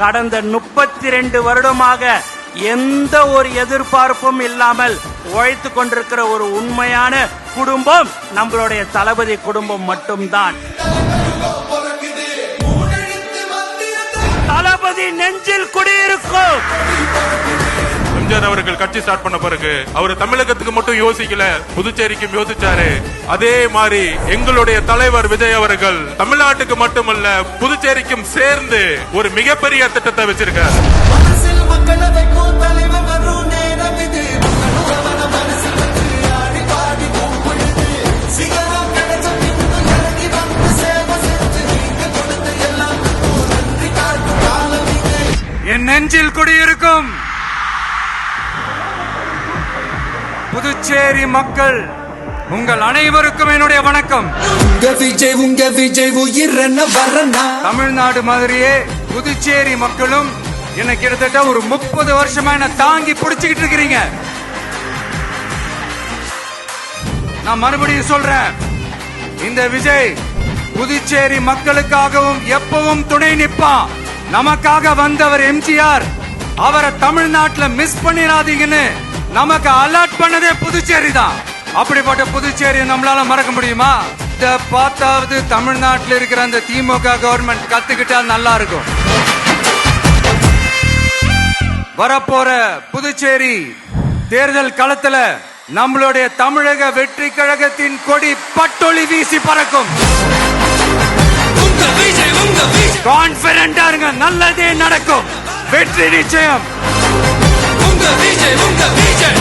கடந்த முப்பத்தி ரெண்டு வருடமாக எந்த ஒரு எதிர்பார்ப்பும் இல்லாமல் உழைத்து கொண்டிருக்கிற ஒரு உண்மையான குடும்பம் நம்மளுடைய தளபதி குடும்பம் மட்டும்தான். தளபதி நெஞ்சில் குடியிருக்கும். எம்ஜிஆர் அவர்கள் கட்சி ஸ்டார்ட் பண்ண பிறகு அவர் தமிழகத்துக்கு மட்டும் யோசிக்கல. புதுச்சேரிக்கும் யோசிச்சாரு. அதே மாதிரி எங்களுடைய தலைவர் விஜய் அவர்கள் தமிழ்நாட்டுக்கு மட்டுமல்ல புதுச்சேரிக்கும் சேர்ந்து ஒரு மிகப்பெரிய திட்டத்தை வச்சிருக்காரு. மனசில் மக்களை வைக்கும் தலைவர் வரும் நேரம் இது. மக்களும் அவன மனசில் புதுச்சேரி மக்கள் உங்கள் அனைவருக்கும் என்னுடைய வணக்கம். உங்க விஜய் உங்க விஜய் உயிர் என்ன வரனா தமிழ்நாடு மாதிரியே புதுச்சேரி மக்களும் என்ன கிட்டத்தட்ட ஒரு முப்பது வருஷமா என்ன தாங்கி பிடிச்சுக்கிட்டு இருக்கிறீங்க. நான் மறுபடியும் சொல்றேன் இந்த விஜய் புதுச்சேரி மக்களுக்காகவும் எப்பவும் துணை நிப்பான். நமக்காக வந்தவர் எம்ஜிஆர். அவரை தமிழ்நாட்டுல மிஸ் பண்ணிடாதீங்கன்னு நமக்கு அலர்ட் பண்ணதே புதுச்சேரி தான் அப்படிப்பட்ட புதுச்சேரி நம்மளால மறக்க முடியுமா? இதை பார்த்தாவது தமிழ்நாட்டில் இருக்கிற அந்த திமுக கவர்மெண்ட் கத்துக்கிட்டா நல்லா இருக்கும். வரப்போற புதுச்சேரி தேர்தல் களத்துல நம்மளுடைய தமிழக வெற்றி கழகத்தின் கொடி பட்டொளி வீசி பறக்கும். கான்பிடண்டா இருங்க நல்லதே நடக்கும். வெற்றி நிச்சயம். ఉండ విజయ్ ఉండ విజయ్